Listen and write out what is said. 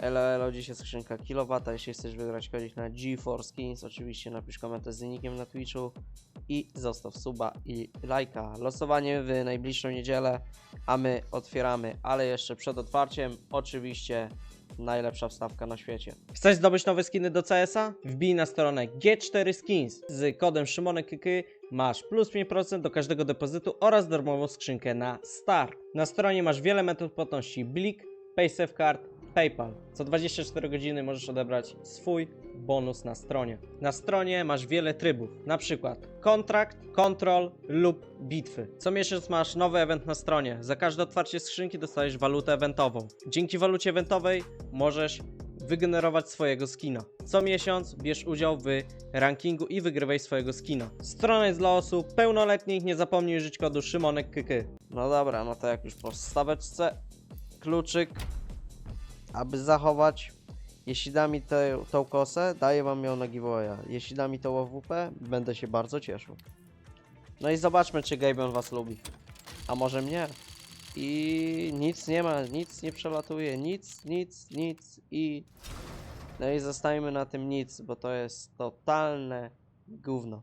Elo, dzisiaj skrzynka kilowata. Jeśli chcesz wygrać kodzik na GeForce Skins, oczywiście napisz komentarz z wynikiem na Twitchu i zostaw suba i lajka. Losowanie w najbliższą niedzielę, a my otwieramy, ale jeszcze przed otwarciem, oczywiście najlepsza wstawka na świecie. Chcesz zdobyć nowe skiny do CS-a? Wbij na stronę G4 Skins z kodem SzymonekKy masz plus 5% do każdego depozytu oraz darmową skrzynkę na start. Na stronie masz wiele metod płatności Blik, PaySafeCard, PayPal. Co 24 godziny możesz odebrać swój bonus na stronie. Na stronie masz wiele trybów, na przykład kontrakt, kontrol lub bitwy. Co miesiąc masz nowy event na stronie. Za każde otwarcie skrzynki dostajesz walutę eventową. Dzięki walucie eventowej możesz wygenerować swojego skina. Co miesiąc bierz udział w rankingu i wygrywaj swojego skina. Strona jest dla osób pełnoletnich, nie zapomnij użyć kodu SzymonekKy. No dobra, no to jak już po staweczce, kluczyk, aby zachować. Jeśli da mi tę tą kosę, daję wam ją na giveawaya. Jeśli da mi tą OWP, będę się bardzo cieszył. No i zobaczmy, czy Gaben was lubi. A może mnie? I nic nie ma, nic nie przelatuje, nic, nic, nic i... No i zostajmy na tym nic, bo to jest totalne gówno.